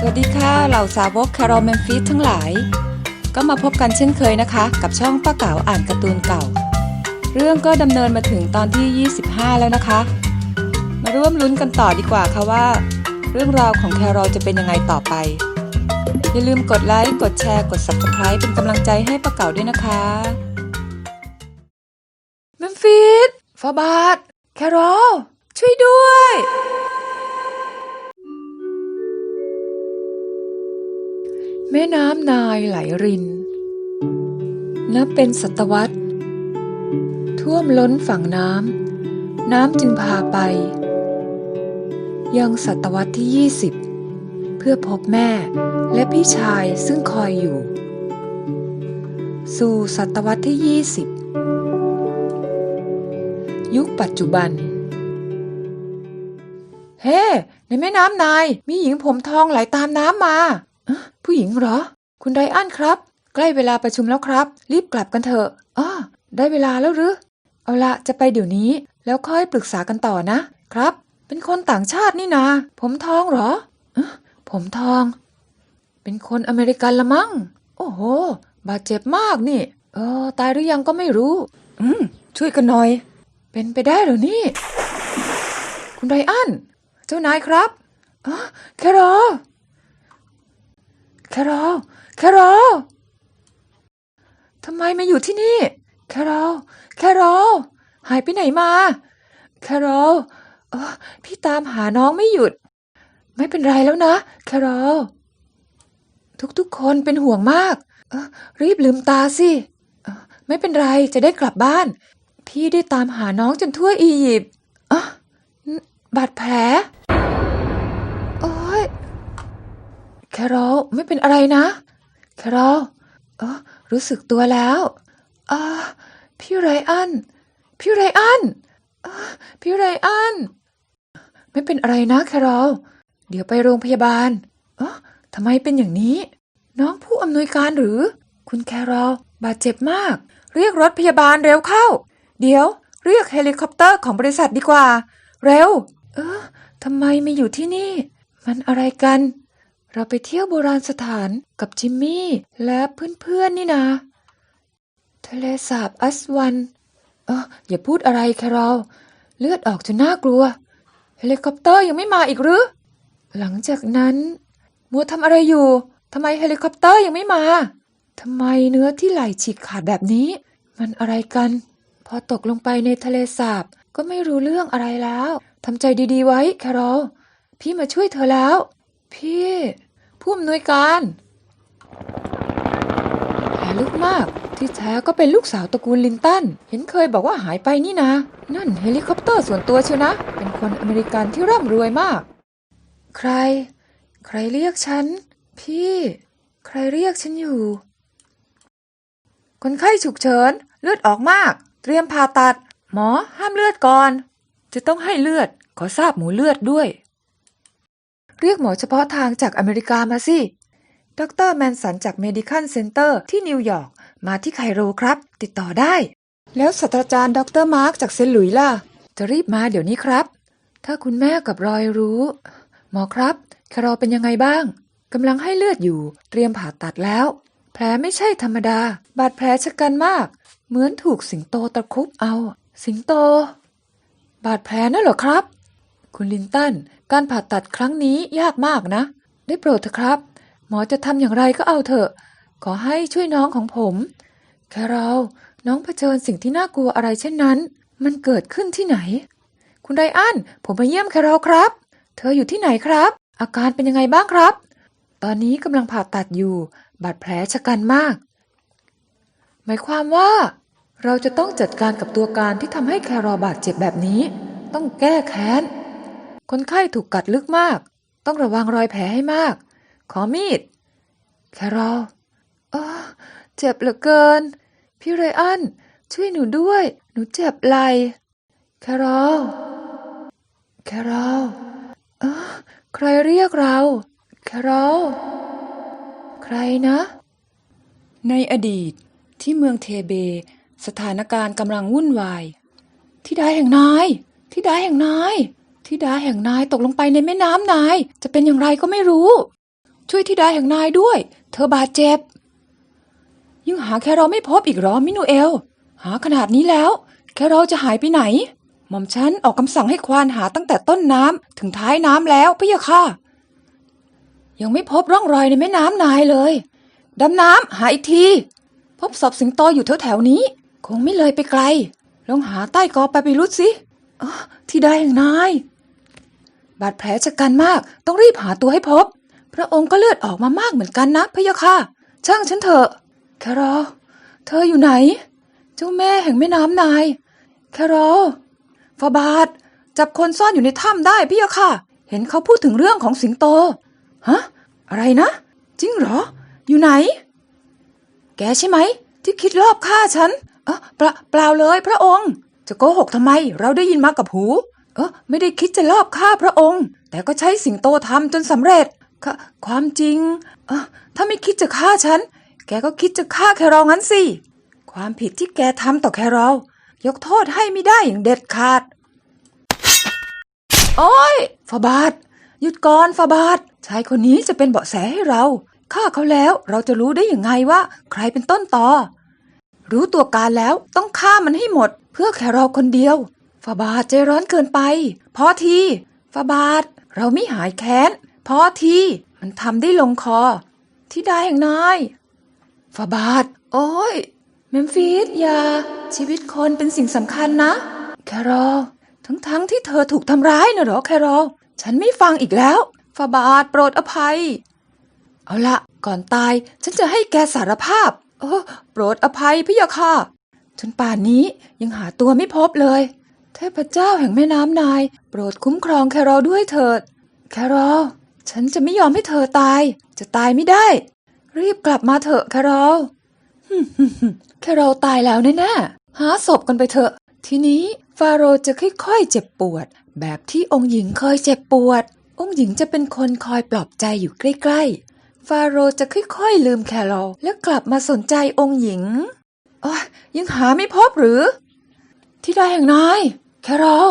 สวัสดีค่ะเหล่าสาวกคารอลเมนฟิสทั้งหลาย ก็มาพบกันเช่นเคยนะคะ กับช่องป้าเก๋าอ่านการ์ตูนเก่า เรื่องก็ดำเนินมาถึงตอนที่ 25 แล้วนะคะ มาร่วมลุ้นกันต่อดีกว่าค่ะว่า เรื่องราวของแครอลจะเป็นยังไงต่อไป อย่าลืมกดไลค์กดแชร์กด Subscribe เป็นกำลังใจให้ป้าเก๋าด้วยนะคะเมมฟิสฟาบาดแครอลช่วยด้วย ม่น้ำนายไหลริน นับเป็นศตวรรษ ท่วมล้นฝั่งน้ำ น้ำจึงพาไป ยังศตวรรษที่ 20 เพื่อพบแม่และพี่ชายซึ่งคอยอยู่ สู่ศตวรรษที่ 20 ยุคปัจจุบัน เฮ้ในแม่น้ำนายมีหญิงผมทองไหลตามน้ำมา ผู้หญิงเหรอ คุณไรอันครับ ใกล้เวลาประชุมแล้วครับ รีบกลับกันเถอะอ้อได้เวลาแล้วหรือ เอาละจะไปเดี๋ยวนี้ แล้วค่อยปรึกษากันต่อนะ ครับ เป็นคนต่างชาตินี่นา ผมทองเหรออ๊ะผมทอง เป็นคนอเมริกันละมั้ง โอ้โห บาดเจ็บมากนี่ เออ ตายหรือยังก็ไม่รู้ อืม ช่วยกันหน่อย เป็นไปได้เหรอนี่ คุณไรอัน เจ้านายครับอ๋อแครอ แครลแคโรลทำไมมาอยู่ที่นี่ แคโรลแคโรลหายไปไหนมา แคโรลพี่ตามหาน้องไม่หยุด ไม่เป็นไรแล้วนะ แคโรลทุกๆคนเป็นห่วงมาก รีบลืมตาสิ ไม่เป็นไรจะได้กลับบ้าน พี่ได้ตามหาน้องจนทั่วอียิปต์อะนบาดแผล แครอลไม่เป็นอะไรนะ แครอลเออรู้สึกตัวแล้วอ่าพี่ไรอัน พี่ไรอันอพี่ไรอัน ไม่เป็นอะไรนะแครอลเดี๋ยวไปโรงพยาบาลเออทำไมเป็นอย่างนี้ น้องผู้อำนวยการหรือ คุณแครอลบาดเจ็บมาก เรียกรถพยาบาลเร็วเข้า เดี๋ยว เรียกเฮลิคอปเตอร์ของบริษัทดีกว่า เร็ว เออทำไมไมาอยู่ที่นี่ มันอะไรกัน เราไปเที่ยวโบราณสถานกับจิมมี่และเพื่อนๆนี่นะ ทะเลสาบอัสวัน เอออย่าพูดอะไรแครอลเลือดออกจนน่ากลัว เฮลิคอปเตอร์ยังไม่มาอีกหรือ หลังจากนั้นมัวทำอะไรอยู่ทำไมเฮลิคอปเตอร์ยังไม่มาทำไมเนื้อที่ไหลฉีกขาดแบบนี้ มันอะไรกัน พอตกลงไปในทะเลสาบก็ไม่รู้เรื่องอะไรแล้วทำใจดีๆไว้แครอลพี่มาช่วยเธอแล้ว พี่ ผู้อำนวยการแผลลึกมาก ที่แท้ก็เป็นลูกสาวตระกูลลินตัน เห็นเคยบอกว่าหายไปนี่นะ นั่นเฮลิคอปเตอร์ส่วนตัวเชียวนะ เป็นคนอเมริกันที่ร่ำรวยมาก ใคร ใครเรียกฉัน พี่ ใครเรียกฉันอยู่ คนไข้ฉุกเฉิน เลือดออกมาก เตรียมผ่าตัด หมอห้ามเลือดก่อน จะต้องให้เลือด ขอทราบหมูเลือดด้วย เรียกหมอเฉพาะทางจากอเมริกามาสิ ดรแมนสันจาก Medical Center ที่นิวยอร์กมาที่ไคโรครับ ติดต่อได้ แล้วศาสตราจารย์ดรมาร์กจากเซนหลุยล่ะ จะรีบมาเดี๋ยวนี้ครับ ถ้าคุณแม่กับรอยรู้ หมอครับแครอลเป็นยังไงบ้างกำลังให้เลือดอยู่ เตรียมผ่าตัดแล้ว แผลไม่ใช่ธรรมดา บาดแผลชะกันมาก เหมือนถูกสิงโตตะครุบเอา สิงโต บาดแผลนั่นเหรอครับ คุณลินตัน การผ่าตัดครั้งนี้ยากมากนะ ได้โปรดเถอะครับ หมอจะทำอย่างไรก็เอาเถอะ ขอให้ช่วยน้องของผม แครอลน้องเผชิญสิ่งที่น่ากลัวอะไรเช่นนั้น มันเกิดขึ้นที่ไหน คุณไดอัน ผมมาเยี่ยมแครอลครับ เธออยู่ที่ไหนครับ อาการเป็นยังไงบ้างครับ ตอนนี้กำลังผ่าตัดอยู่ บาดแผลชะกันมาก หมายความว่า เราจะต้องจัดการกับตัวการที่ทำให้แครอบาดเจ็บแบบนี้ ต้องแก้แค้น คนไข้ถูกกัดลึกมาก ต้องระวังรอยแผลให้มาก ขอมีด แครอลเออเจ็บเหลือเกิน พี่ไรอัน ช่วยหนูด้วย หนูเจ็บไหลแครอลแครอลเออใครเรียกเรา แครอลใครนะ ในอดีตที่เมืองเทเบ สถานการณ์กำลังวุ่นวาย ที่ดแห่งนาย ที่ดแห่งนาย ที่ดาแห่งนายตกลงไปในแม่น้ำนาย จะเป็นอย่างไรก็ไม่รู้ ช่วยธิดาแห่งนายด้วย เธอบาดเจ็บ ยังหาแครอไม่พบอีกหรอมินูเอล หาขนาดนี้แล้ว แครอจะหายไปไหน หม่อมฉันออกคำสั่งให้ควานหาตั้งแต่ต้นน้ำถึงท้ายน้ำแล้วพี่ยะค่ะ ยังไม่พบร่องรอยในแม่น้ำนายเลย ดำน้ำหาอีกที พบศพสิงโตอยู่แถวแถวๆนี้ คงไม่เลยไปไกล ลองหาใต้กอไปไปรุดสิอ๋อที่ได้อย่งนาย บาดแผลชะกันมาก ต้องรีบหาตัวให้พบ พระองค์ก็เลือดออกมามากเหมือนกันนะพะยะค่ะ ช่างฉันเถอะ แครอเธออยู่ไหน เจ้าแม่แห่งแม่น้ำนาย แครอฟาบาทจับคนซ่อนอยู่ในถ้ำได้พี่ยะค่ะ เห็นเขาพูดถึงเรื่องของสิงโต ฮะ อะไรนะ จริงเหรอ อยู่ไหน แกใช่ไหม ที่คิดรอบฆ่าฉัน เออเปล่าเปล่าเลยพระองค์ จะโกหกทำไม เราได้ยินมากับหู เออไม่ได้คิดจะลอบฆ่าพระองค์ แต่ก็ใช้สิงโตทำจนสำเร็จค่ะความจริงเออถ้าไม่คิดจะฆ่าฉัน แกก็คิดจะฆ่าแครองั้นสิ ความผิดที่แกทำต่อแครอลยกโทษให้ไม่ได้อย่างเด็ดขาด โอ้ยฟาบาทหยุดก่อนฟาบาทชายคนนี้จะเป็นเบาะแสให้เราฆ่าเขาแล้วเราจะรู้ได้อย่างไงว่า ใครเป็นต้นต่อรู้ตัวการแล้วต้องฆ่ามันให้หมด เพื่อแค่เราคนเดียว ฟาบาทใจร้อนเกินไป พอทีฟาบาท เราไม่หายแค้น พอที มันทำได้ลงคอ ที่ได้แห่งนายฟาบาท โอ้ยเมมฟิสอย่า ชีวิตคนเป็นสิ่งสำคัญนะ แครอลทั้งๆทที่เธอถูกทำร้ายนะหรอแครอลฉันไม่ฟังอีกแล้วฟาบาทโปรดอภัย เอาละก่อนตายฉันจะให้แกสารภาพเออโปรดอภัยพี่ยะค่ะจนป่านนี้ยังหาตัวไม่พบเลย เทพเจ้าแห่งแม่น้ำนาย โปรดคุ้มครองแครอลด้วยเถิด แครอลฉันจะไม่ยอมให้เธอตาย จะตายไม่ได้ รีบกลับมาเถอะแครอลแครอลตายแล้วแน่ๆหาศพกันไปเถอะ ทีนี้ฟาโรห์จะค่อยๆเจ็บปวด แบบที่องค์หญิงเคยเจ็บปวด องค์หญิงจะเป็นคนคอยปลอบใจอยู่ใกล้ๆ ฟาโรห์จะค่อยๆลืมแครอลและกลับมาสนใจองค์หญิงอ้ยยังหาไม่พบหรือ ที่ได้อย่างนาย แครล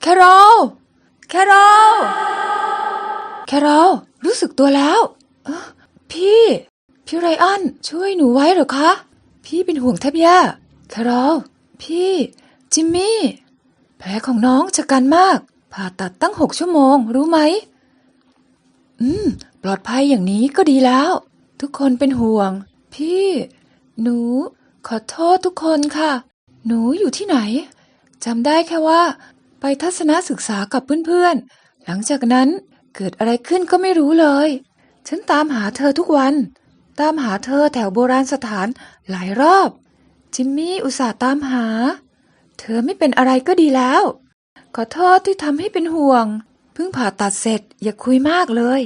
แคโรลแคโรลแคโรลรู้สึกตัวแล้วพี่ พี่ไรอันช่วยหนูไว้เหรอคะ พี่เป็นห่วงแทบแย่แคโรลพี่ จิมมี่ แผลของน้องชะกันมาก ผ่าตัดตั้งหกชั่วโมง รู้ไหม อืม ปลอดภัยอย่างนี้ก็ดีแล้ว ทุกคนเป็นห่วง พี่ หนู ขอโทษทุกคนค่ะ หนูอยู่ที่ไหน จำได้แค่ว่า ไปทัศนศึกษากับเพื่อนๆ หลังจากนั้นเกิดอะไรขึ้นก็ไม่รู้เลย ฉันตามหาเธอทุกวัน ตามหาเธอแถวโบราณสถานหลายรอบ จิมมี่อุตส่าห์ตามหา เธอไม่เป็นอะไรก็ดีแล้ว ขอโทษที่ทำให้เป็นห่วง เพิ่งผ่าตัดเสร็จอย่าคุยมากเลย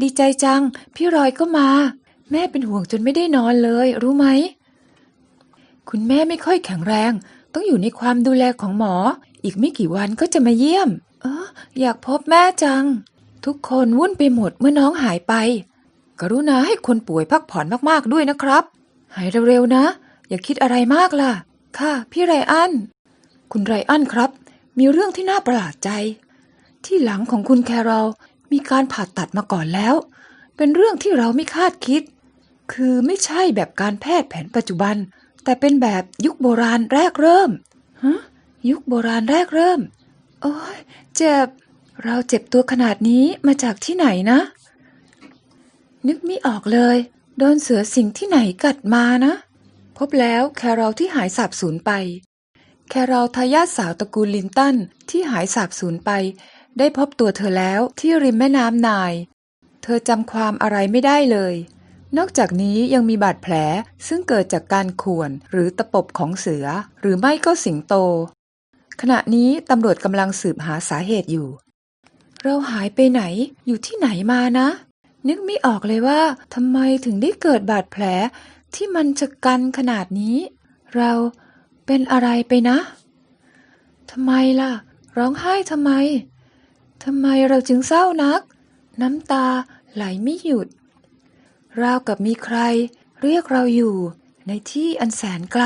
ดีใจจัง พี่รอยก็มา แม่เป็นห่วงจนไม่ได้นอนเลย รู้ไหม คุณแม่ไม่ค่อยแข็งแรง ต้องอยู่ในความดูแลของหมอ อีกไม่กี่วันก็จะมาเยี่ยม เอออยากพบแม่จัง ทุกคนวุ่นไปหมดเมื่อน้องหายไป กรุณาให้คนป่วยพักผ่อนมากๆด้วยนะครับ หายเร็วๆนะ อย่าคิดอะไรมากล่ะ ค่ะ พี่ไรอัน คุณไรอันครับ มีเรื่องที่น่าประหลาดใจ ที่หลังของคุณแครอลมีการผ่าตัดมาก่อนแล้ว เป็นเรื่องที่เราไม่คาดคิด คือไม่ใช่แบบการแพทย์แผนปัจจุบัน แต่เป็นแบบยุคโบราณแรกเริ่มฮะยุคโบราณแรกเริ่ม โอ้ยเจ็บ เราเจ็บตัวขนาดนี้มาจากที่ไหนนะ นึกไม่ออกเลย โดนเสือสิงที่ไหนกัดมานะ พบแล้วแครอลที่หายสาบสูญไป แครอลทายาทสาวตระกูลลินตันที่หายสาบสูญไป ได้พบตัวเธอแล้วที่ริมแม่น้ำนาย เธอจำความอะไรไม่ได้เลย นอกจากนี้ยังมีบาดแผลซึ่งเกิดจากการข่วนหรือตะปบของเสือ หรือไม่ก็สิงโต ขณะนี้ตำรวจกำลังสืบหาสาเหตุอยู่ เราหายไปไหนอยู่ที่ไหนมานะ นึกไม่ออกเลยว่าทำไมถึงได้เกิดบาดแผลที่มันชะกันขนาดนี้ เราเป็นอะไรไปนะทำไมล่ะ ร้องไห้ทำไมทำไมเราจึงเศร้านัก น้ำตาไหลไม่หยุด ราวกับมีใคร เรียกเราอยู่ในที่อันแสนไกล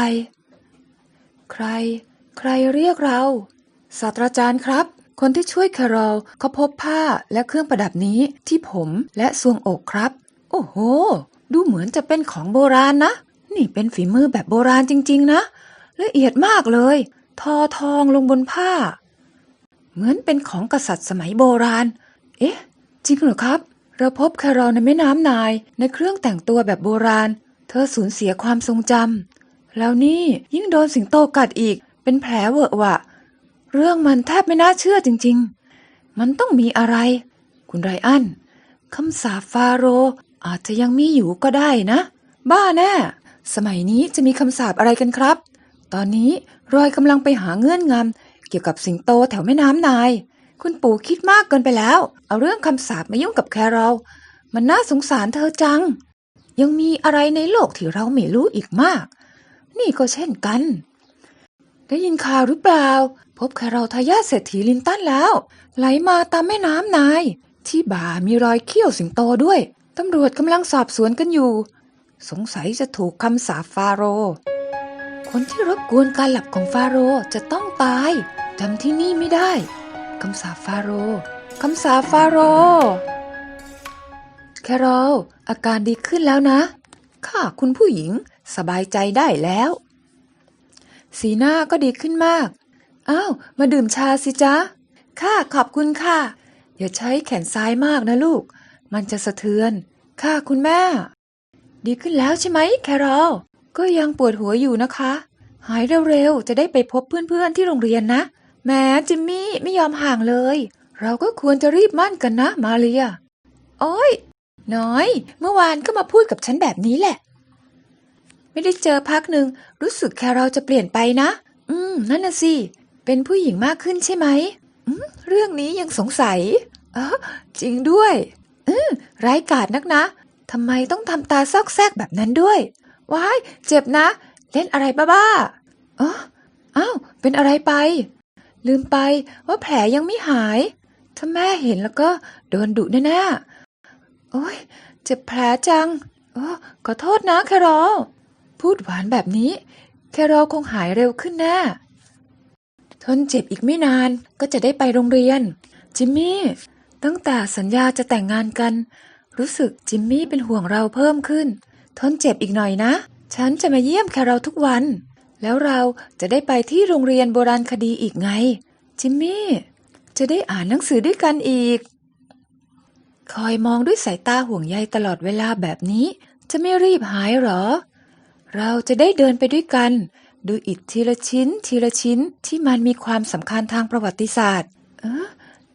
ใคร ใครเรียกเรา ศาสตราจารย์ครับ คนที่ช่วยคโรลเขาพบผ้าและเครื่องประดับนี้ที่ผมและซวงอกครับ โอ้โห ดูเหมือนจะเป็นของโบราณนะ นี่เป็นฝีมือแบบโบราณจริง ๆ นะ ละเอียดมากเลย ทอทองลงบนผ้า เหมือนเป็นของกษัตริย์สมัยโบราณ เอ๊ะ จริงเหรอครับ เราพบคโรลในแม่น้ำนายในเครื่องแต่งตัวแบบโบราณ เธอสูญเสียความทรงจำแล้วนี่ยิ่งโดนสิงโตกัดอีก เป็นแผลเวอะวะ เรื่องมันแทบไม่น่าเชื่อจริง ๆ มันต้องมีอะไร คุณไรอันคำสาปฟาโรอาจจะยังมีอยู่ก็ได้นะ บ้าแน่ สมัยนี้จะมีคำสาปอะไรกันครับ ตอนนี้รอยกำลังไปหาเงื่อนงำเกี่ยวกับสิงโตแถวแม่น้ำนาย คุณปู่คิดมากเกินไปแล้ว เอาเรื่องคำสาปมายุ่งกับแคโรลมันน่าสงสารเธอจัง ยังมีอะไรในโลกที่เราไม่รู้อีกมาก นี่ก็เช่นกัน ได้ยินข่าวหรือเปล่า พบแคโรลทายาทเศรษฐีลินตันแล้ว ไหลมาตามแม่น้ำนาย ที่บ่ามีรอยเขี้ยวสิงโตด้วย ตำรวจกำลังสอบสวนกันอยู่ สงสัยจะถูกคำสาปฟาโร คนที่รบกวนการหลับของฟาโรจะต้องตายจำที่นี่ไม่ได้ คำสาปฟาโรคำสาปฟาโร แคโรลอาการดีขึ้นแล้วนะข้าคุณผู้หญิงสบายใจได้แล้ว สีหน้าก็ดีขึ้นมาก อ้าว มาดื่มชาสิจ๊ะ ค่ะขอบคุณค่ะ อย่าใช้แขนซ้ายมากนะลูก มันจะสะเทือน ค่ะคุณแม่ ดีขึ้นแล้วใช่ไหมแคโรลก็ยังปวดหัวอยู่นะคะ หายเร็วๆ จะได้ไปพบเพื่อนๆที่โรงเรียนนะ แม้จิมมี่ไม่ยอมห่างเลย เราก็ควรจะรีบมั่นกันนะมาเรีย โอ้ยน้อย เมื่อวานก็มาพูดกับฉันแบบนี้แหละ ไม่ได้เจอพักหนึ่งรู้สึกแคโรลจะเปลี่ยนไปนะ อืม นั่นน่ะสิ เป็นผู้หญิงมากขึ้นใช่ไหมอืมเรื่องนี้ยังสงสัย เออจริงด้วย อืมร้ายกาจนักนะทำไมต้องทำตาซอกแซกแบบนั้นด้วย ว้าย เจ็บนะ เล่นอะไรบ้าๆเอออ้าว เป็นอะไรไป ลืมไปว่าแผลยังไม่หาย ถ้าแม่เห็นแล้วก็โดนดุแน่ๆ โอ้ยเจ็บแผลจัง โอ้ขอโทษนะแคโรลพูดหวานแบบนี้ แคโรลคงหายเร็วขึ้นแน่ ทนเจ็บอีกไม่นานก็จะได้ไปโรงเรียน จิมมี่ ตั้งแต่สัญญาจะแต่งงานกัน รู้สึกจิมมี่เป็นห่วงเราเพิ่มขึ้น ทนเจ็บอีกหน่อยนะ ฉันจะมาเยี่ยมแคโรลทุกวัน แล้วเราจะได้ไปที่โรงเรียนโบราณคดีอีกไง จิมมี่ จะได้อ่านหนังสือด้วยกันอีก คอยมองด้วยสายตาห่วงใยตลอดเวลาแบบนี้ จะไม่รีบหายหรอ เราจะได้เดินไปด้วยกัน ดูอิฐทีละชิ้น ทีละชิ้นที่มันมีความสำคัญทางประวัติศาสตร์ เออ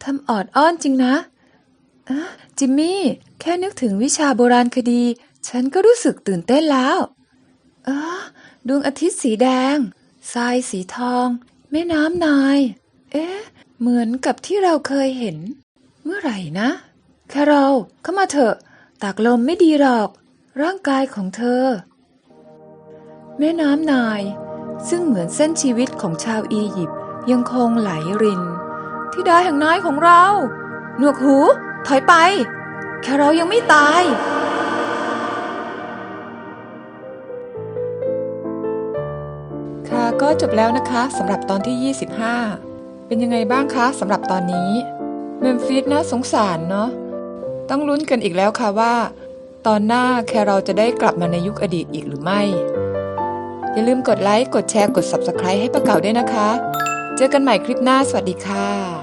ทำออดอ้อนจริงนะเออจิมมี่ แค่นึกถึงวิชาโบราณคดี ฉันก็รู้สึกตื่นเต้นแล้ว เออ ดวงอาทิตย์สีแดง ทรายสีทอง แม่น้ำนาย เอ๊ะ เหมือนกับที่เราเคยเห็น เมื่อไหร่นะ แคโรลเข้ามาเถอะ ตากลมไม่ดีหรอก ร่างกายของเธอ แม่น้ำนาย ซึ่งเหมือนเส้นชีวิตของชาวอียิปต์ยังคงไหลริน ที่ดาแห่งนายของเรา หนวกหู ถอยไป แค่เรายังไม่ตาย ก็จบแล้วนะคะสำหรับตอนที่ 25 เป็นยังไงบ้างคะสำหรับตอนนี้เมมฟิสน่าสงสารเนาะต้องลุ้นกันอีกแล้วค่ะว่า ตอนหน้าแคเราจะได้กลับมาในยุคอดีตอีกหรือไม่ อย่าลืมกดไลค์ กดแชร์ กด Subscribe ให้ประเก่าด้วยนะคะ เจอกันใหม่คลิปหน้า สวัสดีค่ะ